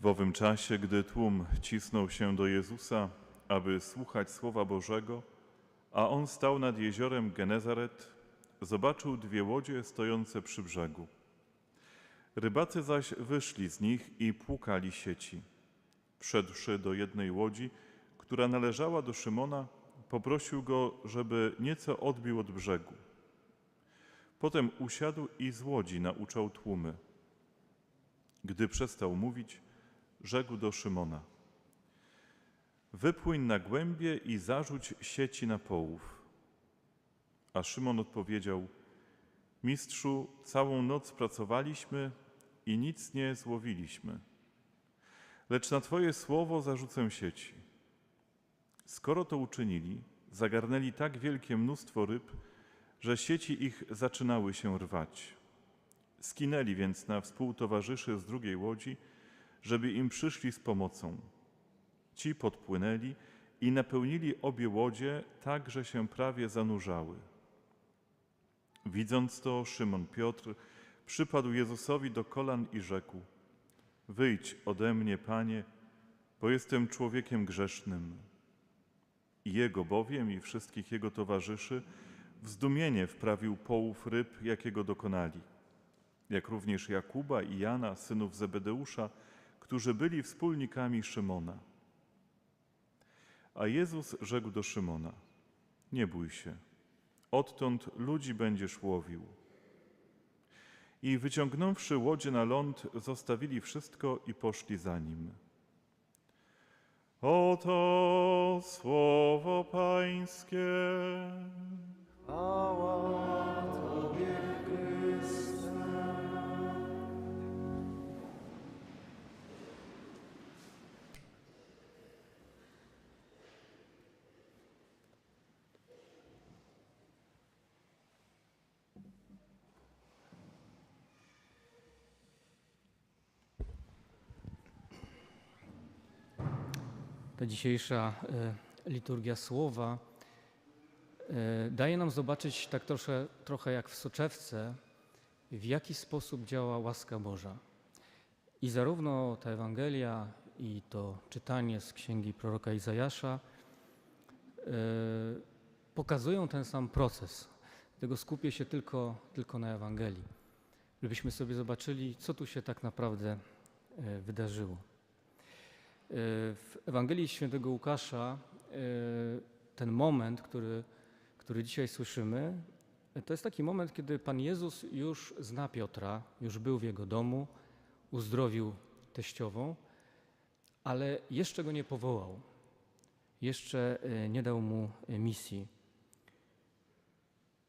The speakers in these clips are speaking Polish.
W owym czasie, gdy tłum cisnął się do Jezusa, aby słuchać Słowa Bożego, a on stał nad jeziorem Genezaret, zobaczył dwie łodzie stojące przy brzegu. Rybacy zaś wyszli z nich i płukali sieci. Wszedłszy do jednej łodzi, która należała do Szymona, poprosił go, żeby nieco odbił od brzegu. Potem usiadł i z łodzi nauczał tłumy. Gdy przestał mówić, rzekł do Szymona: Wypłyń na głębie i zarzuć sieci na połów. A Szymon odpowiedział: Mistrzu, całą noc pracowaliśmy i nic nie złowiliśmy. Lecz na Twoje słowo zarzucę sieci. Skoro to uczynili, zagarnęli tak wielkie mnóstwo ryb, że sieci ich zaczynały się rwać. Skinęli więc na współtowarzyszy z drugiej łodzi, żeby im przyszli z pomocą. Ci podpłynęli i napełnili obie łodzie tak, że się prawie zanurzały. Widząc to, Szymon Piotr przypadł Jezusowi do kolan i rzekł: Wyjdź ode mnie, panie, bo jestem człowiekiem grzesznym. I jego bowiem i wszystkich jego towarzyszy w zdumienie wprawił połów ryb, jakiego dokonali, jak również Jakuba i Jana, synów Zebedeusza, którzy byli wspólnikami Szymona. A Jezus rzekł do Szymona: Nie bój się, odtąd ludzi będziesz łowił. I wyciągnąwszy łodzie na ląd, zostawili wszystko i poszli za nim. Oto słowo Pańskie. Dzisiejsza e, liturgia słowa e, daje nam zobaczyć tak trosze, trochę jak w soczewce, w jaki sposób działa łaska Boża. I zarówno ta Ewangelia i to czytanie z księgi proroka Izajasza e, pokazują ten sam proces. Dlatego skupię się tylko, tylko na Ewangelii, żebyśmy sobie zobaczyli, co tu się tak naprawdę wydarzyło. W Ewangelii Świętego Łukasza e, ten moment, który, który dzisiaj słyszymy, to jest taki moment, kiedy Pan Jezus już zna Piotra, już był w jego domu, uzdrowił teściową, ale jeszcze go nie powołał, jeszcze e, nie dał mu misji.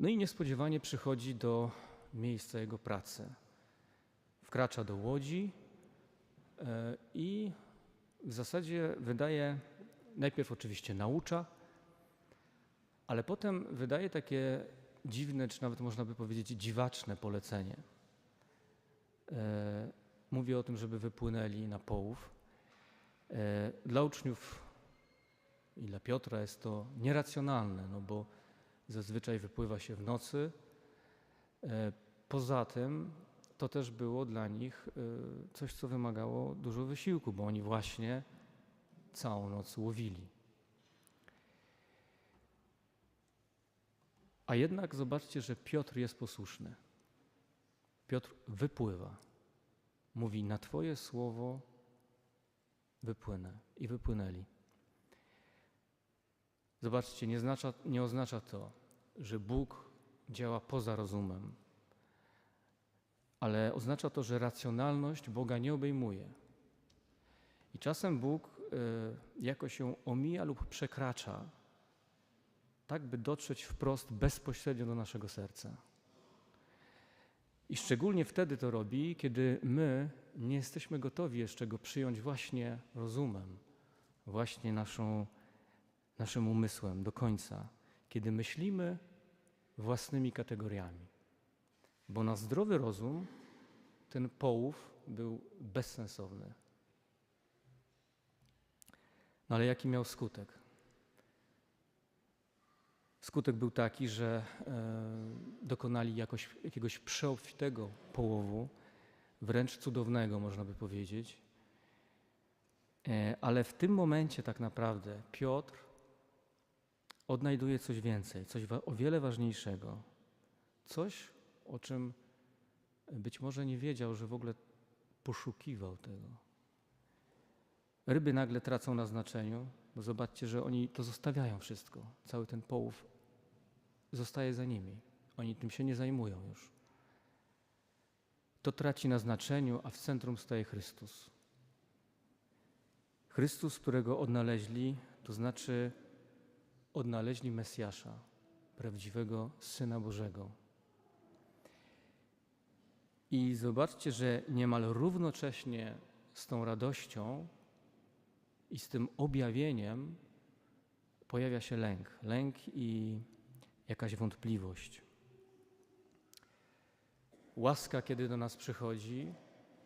No i niespodziewanie przychodzi do miejsca jego pracy. Wkracza do łodzi i w zasadzie wydaje, najpierw oczywiście naucza, ale potem wydaje takie dziwne, czy nawet można by powiedzieć dziwaczne polecenie. E, mówi o tym, żeby wypłynęli na połów. E, dla uczniów i dla Piotra jest to nieracjonalne, no bo zazwyczaj wypływa się w nocy. E, poza tym to też było dla nich y, coś, co wymagało dużo wysiłku, bo oni właśnie całą noc łowili. A jednak zobaczcie, że Piotr jest posłuszny. Piotr wypływa. Mówi: Na Twoje słowo wypłynę. I wypłynęli. Zobaczcie, nie, znacza, nie oznacza to, że Bóg działa poza rozumem, ale oznacza to, że racjonalność Boga nie obejmuje. I czasem Bóg y, jako się omija lub przekracza, tak by dotrzeć wprost bezpośrednio do naszego serca. I szczególnie wtedy to robi, kiedy my nie jesteśmy gotowi jeszcze go przyjąć właśnie rozumem, właśnie naszą, naszym umysłem do końca, kiedy myślimy własnymi kategoriami. Bo na zdrowy rozum ten połów był bezsensowny. No ale jaki miał skutek? Skutek był taki, że e, dokonali jakoś, jakiegoś przeobfitego połowu, wręcz cudownego, można by powiedzieć. E, Ale w tym momencie tak naprawdę Piotr odnajduje coś więcej, coś o wiele ważniejszego. Coś, o czym być może nie wiedział, że w ogóle poszukiwał tego. Ryby nagle tracą na znaczeniu, bo zobaczcie, że oni to zostawiają wszystko. Cały ten połów zostaje za nimi. Oni tym się nie zajmują już. To traci na znaczeniu, a w centrum staje Chrystus. Chrystus, którego odnaleźli, to znaczy odnaleźli Mesjasza, prawdziwego Syna Bożego. I zobaczcie, że niemal równocześnie z tą radością i z tym objawieniem pojawia się lęk. Lęk i jakaś wątpliwość. Łaska, kiedy do nas przychodzi,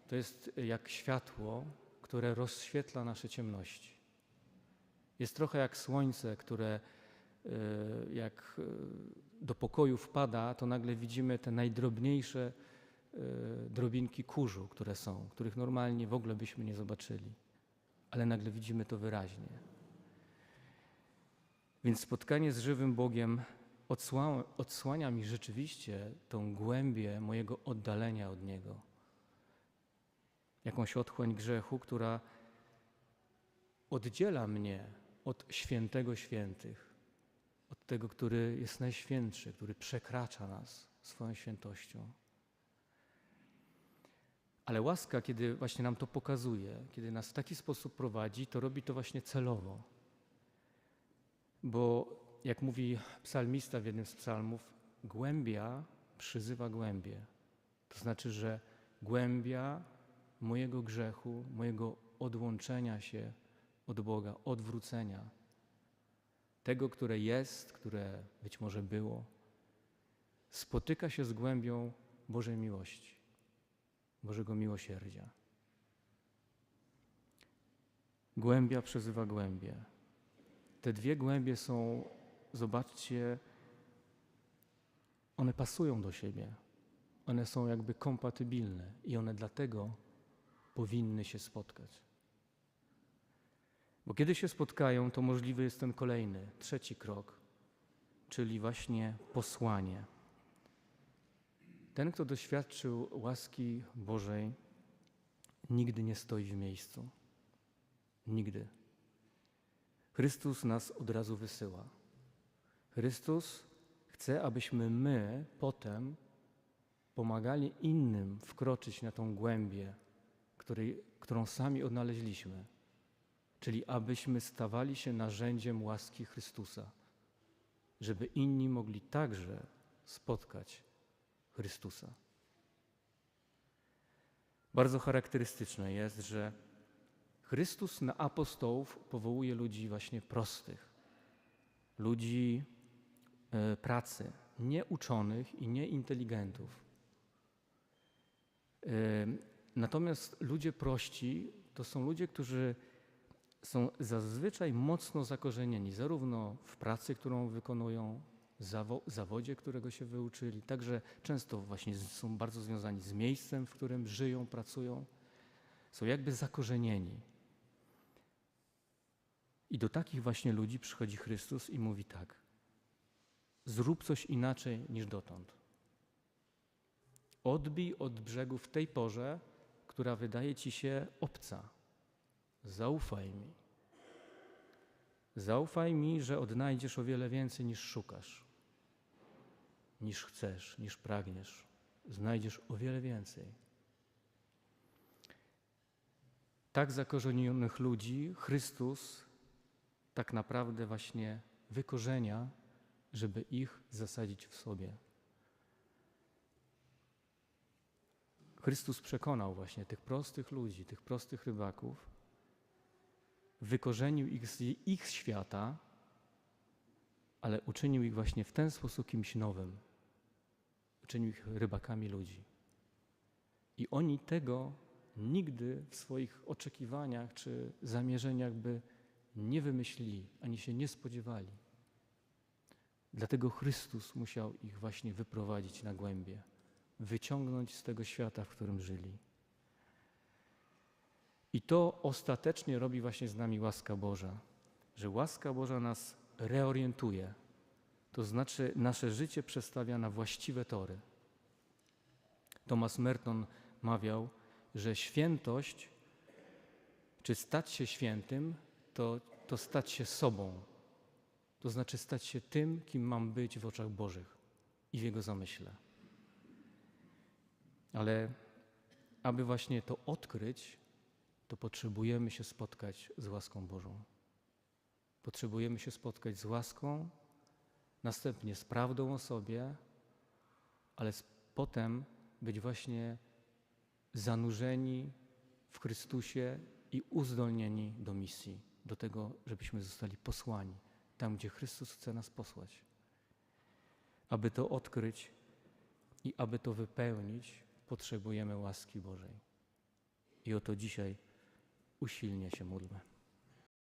to jest jak światło, które rozświetla nasze ciemności. Jest trochę jak słońce, które e, jak e, do pokoju wpada, to nagle widzimy te najdrobniejsze drobinki kurzu, które są, których normalnie w ogóle byśmy nie zobaczyli, ale nagle widzimy to wyraźnie. Więc spotkanie z żywym Bogiem odsła, odsłania mi rzeczywiście tą głębię mojego oddalenia od Niego. Jakąś otchłań grzechu, która oddziela mnie od świętego świętych, od tego, który jest najświętszy, który przekracza nas swoją świętością. Ale łaska, kiedy właśnie nam to pokazuje, kiedy nas w taki sposób prowadzi, to robi to właśnie celowo. Bo jak mówi psalmista w jednym z psalmów, głębia przyzywa głębie. To znaczy, że głębia mojego grzechu, mojego odłączenia się od Boga, odwrócenia. Tego, które jest, które być może było, spotyka się z głębią Bożej miłości, Bożego miłosierdzia. Głębia przezywa głębie. Te dwie głębie są, zobaczcie, one pasują do siebie. One są jakby kompatybilne i one dlatego powinny się spotkać. Bo kiedy się spotkają, to możliwy jest ten kolejny, trzeci krok, czyli właśnie posłanie. Ten, kto doświadczył łaski Bożej, nigdy nie stoi w miejscu. Nigdy. Chrystus nas od razu wysyła. Chrystus chce, abyśmy my potem pomagali innym wkroczyć na tą głębię, której, którą sami odnaleźliśmy. Czyli abyśmy stawali się narzędziem łaski Chrystusa, żeby inni mogli także spotkać Chrystusa. Bardzo charakterystyczne jest, że Chrystus na apostołów powołuje ludzi właśnie prostych, ludzi e, pracy, nieuczonych i nieinteligentów. E, natomiast ludzie prości to są ludzie, którzy są zazwyczaj mocno zakorzenieni, zarówno w pracy, którą wykonują, zawo zawodzie, którego się wyuczyli, także często właśnie są bardzo związani z miejscem, w którym żyją, pracują. Są jakby zakorzenieni. I do takich właśnie ludzi przychodzi Chrystus i mówi tak: zrób coś inaczej niż dotąd. Odbij od brzegu w tej porze, która wydaje ci się obca. Zaufaj mi. Zaufaj mi, że odnajdziesz o wiele więcej niż szukasz, niż chcesz, niż pragniesz. Znajdziesz o wiele więcej. Tak zakorzenionych ludzi Chrystus tak naprawdę właśnie wykorzenia, żeby ich zasadzić w sobie. Chrystus przekonał właśnie tych prostych ludzi, tych prostych rybaków, wykorzenił ich z ich świata, ale uczynił ich właśnie w ten sposób kimś nowym. Uczynił ich rybakami ludzi. I oni tego nigdy w swoich oczekiwaniach czy zamierzeniach by nie wymyślili, ani się nie spodziewali. Dlatego Chrystus musiał ich właśnie wyprowadzić na głębie, wyciągnąć z tego świata, w którym żyli. I to ostatecznie robi właśnie z nami łaska Boża, że łaska Boża nas reorientuje, to znaczy nasze życie przestawia na właściwe tory. Thomas Merton mawiał, że świętość, czy stać się świętym, to, to stać się sobą. To znaczy stać się tym, kim mam być w oczach Bożych i w Jego zamyśle. Ale aby właśnie to odkryć, to potrzebujemy się spotkać z łaską Bożą. Potrzebujemy się spotkać z łaską, następnie z prawdą o sobie, ale potem być właśnie zanurzeni w Chrystusie i uzdolnieni do misji, do tego, żebyśmy zostali posłani tam, gdzie Chrystus chce nas posłać. Aby to odkryć i aby to wypełnić, potrzebujemy łaski Bożej. I o to dzisiaj usilnie się módlmy.